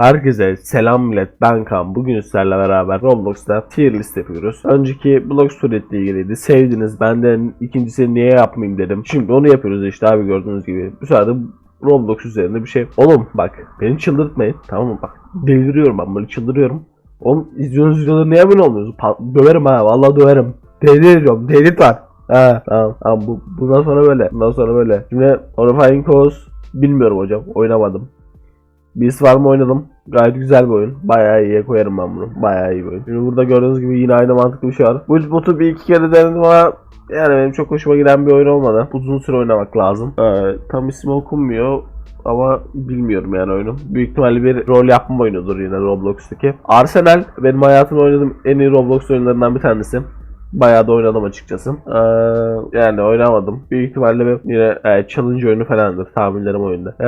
Herkese selam millet ben Kaan. Bugün sizlerle beraber Roblox'ta tier list yapıyoruz. Önceki blog suretle ilgiliydi. Sevdiniz. Ben de ikincisini niye yapmayayım dedim. Şimdi onu yapıyoruz işte abi gördüğünüz gibi. Bu de Roblox üzerinde bir şey. Oğlum bak beni çıldırtmayın. Tamam mı bak. Deliriyorum ben böyle çıldırıyorum. Oğlum izliyorsunuz videoları niye abone olmuyorsunuz? Pa- döverim ha vallahi döverim. Deliriyorum. Delit var. Ha tamam. tamam bu, bundan sonra böyle. Bundan sonra böyle. Şimdi Horrifying Cause bilmiyorum hocam. Oynamadım. Biz var mı oynadım. Gayet güzel bir oyun. Bayağı iyiye koyarım ben bunu. Bayağı iyi bir oyun. Şimdi burada gördüğünüz gibi yine aynı mantıklı bir şey var. Bu botu bir iki kere denedim ama yani benim çok hoşuma giden bir oyun olmadı. Uzun süre oynamak lazım. Ee, tam ismi okunmuyor ama bilmiyorum yani oyunu. Büyük ihtimalle bir rol yapma oyunudur yine Roblox'taki. Arsenal benim hayatımda oynadığım en iyi Roblox oyunlarından bir tanesi. Bayağı da oynadım açıkçası. Ee, yani oynamadım. Büyük ihtimalle bir yine e, challenge oyunu falandır tahminlerim oyunda. Ee,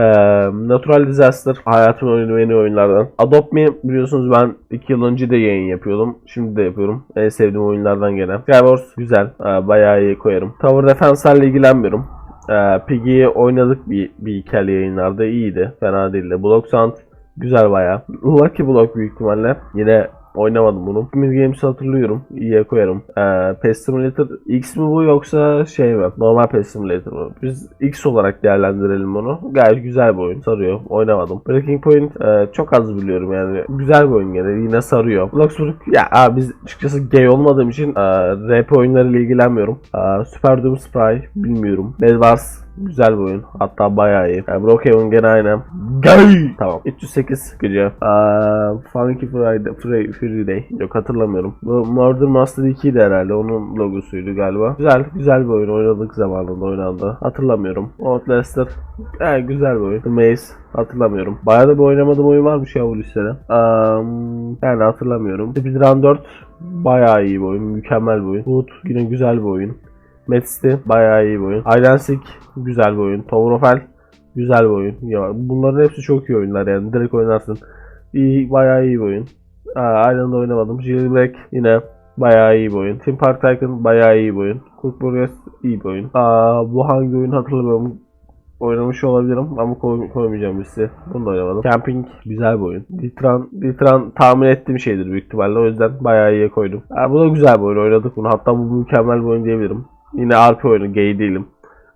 Natural Disaster hayatımın oyunu en iyi oyunlardan. Adopt Me biliyorsunuz ben 2 yıl önce de yayın yapıyordum. Şimdi de yapıyorum. En sevdiğim oyunlardan gene. Skywars güzel. Ee, bayağı iyi koyarım. Tower Defense'lerle ilgilenmiyorum. Ee, Piggy'yi oynadık bir, bir iki yayınlarda iyiydi. Fena değildi. Block Sound güzel bayağı. Lucky Block büyük ihtimalle. Yine oynamadım bunu. Mid Games'i hatırlıyorum. İyiye koyarım. Ee, PES Simulator X mi bu yoksa şey mi? Normal PES Simulator mı? Biz X olarak değerlendirelim onu. Gayet güzel bir oyun. Sarıyor. Oynamadım. Breaking Point e, çok az biliyorum yani. Güzel bir oyun gene. Yine sarıyor. Bloxburg ya abi biz açıkçası gay olmadığım için e, RP oyunlarıyla ilgilenmiyorum. E, Super Doom Spy bilmiyorum. Bed Wars Güzel bir oyun. Hatta bayağı iyi. Yani Brookhaven gene aynı. Gay! Tamam. 308 gücü. Aa, Funky Friday, Friday, Friday. Yok hatırlamıyorum. Bu Murder Master 2'ydi herhalde. Onun logosuydu galiba. Güzel, güzel bir oyun. Oynadık zamanında oynandı. Hatırlamıyorum. Outlast'er. He, güzel bir oyun. The Maze. Hatırlamıyorum. Bayağı da bir oynamadığım oyun varmış ya bu listede. Um, yani hatırlamıyorum. Speedrun 4 bayağı iyi bir oyun. Mükemmel bir oyun. Hood yine güzel bir oyun. Metsti bayağı iyi bir oyun. Hide güzel bir oyun. Tower of Hell güzel bir oyun. Ya bunların hepsi çok iyi oyunlar yani direkt oynarsın. İyi bayağı iyi bir oyun. Island'da oynamadım. Jailbreak yine bayağı iyi bir oyun. Team Park Tycoon bayağı iyi bir oyun. Cook Burgers iyi bir oyun. Aa, bu hangi oyun hatırlamıyorum. Oynamış olabilirim ama koy, koymayacağım listeye. Bunu da oynamadım. Camping güzel bir oyun. Ditran, Ditran tahmin ettiğim şeydir büyük ihtimalle. O yüzden bayağı iyiye koydum. Aa, bu da güzel bir oyun. Oynadık bunu. Hatta bu mükemmel bir oyun diyebilirim. Yine RP oyunu. Gay değilim.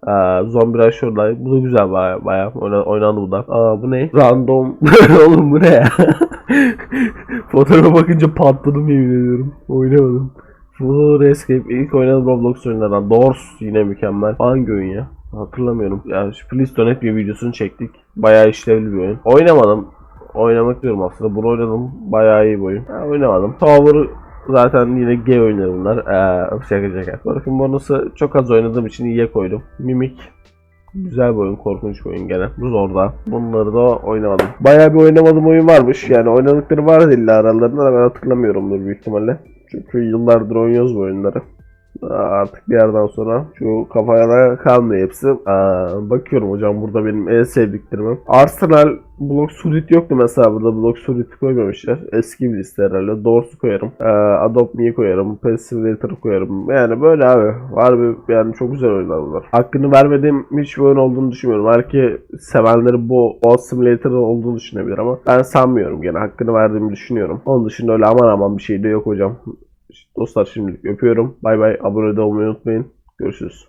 Aa, Zombie Rush Online. Bu da güzel baya baya oyna, oynandı bu da. Aa bu ne? Random. Oğlum bu ne ya? Fotoğrafa bakınca patladım yemin ediyorum. Oynamadım. Full Escape ilk oynadığım Roblox oyunlardan. Doors yine mükemmel. Hangi oyun ya? Hatırlamıyorum. Yani şu Please Donate bir videosunu çektik. Bayağı işlevli bir oyun. Oynamadım. Oynamak diyorum aslında. Bunu oynadım. Bayağı iyi bir oyun. Ha, oynamadım. Tower Zaten yine G oyunları bunlar. Ee, şaka şaka. Broken Bonus'u çok az oynadığım için iyiye koydum. Mimik Güzel bir oyun, korkunç bir oyun gene. Bu orada. Bunları da oynamadım. Bayağı bir oynamadığım oyun varmış. Yani oynadıkları vardı illa aralarında da ben hatırlamıyorumdur büyük ihtimalle. Çünkü yıllardır oynuyoruz bu oyunları. Artık bir yerden sonra şu kafaya kalmıyor hepsi. Aa, bakıyorum hocam burada benim en sevdiklerim. Arsenal Block Sulit yoktu mesela burada Block Sulit'i koymamışlar. Eski bir liste herhalde. Doors'u koyarım. Ee, Adopt Me'yi koyarım. Pet Simulator'ı koyarım. Yani böyle abi. Var bir yani çok güzel oyunlar bunlar. Hakkını vermediğim hiçbir oyun olduğunu düşünmüyorum. Belki sevenleri bu Boss Simulator olduğunu düşünebilir ama ben sanmıyorum gene. Hakkını verdiğimi düşünüyorum. Onun dışında öyle aman aman bir şey de yok hocam. Dostlar şimdilik öpüyorum. Bay bay. Abone olmayı unutmayın. Görüşürüz.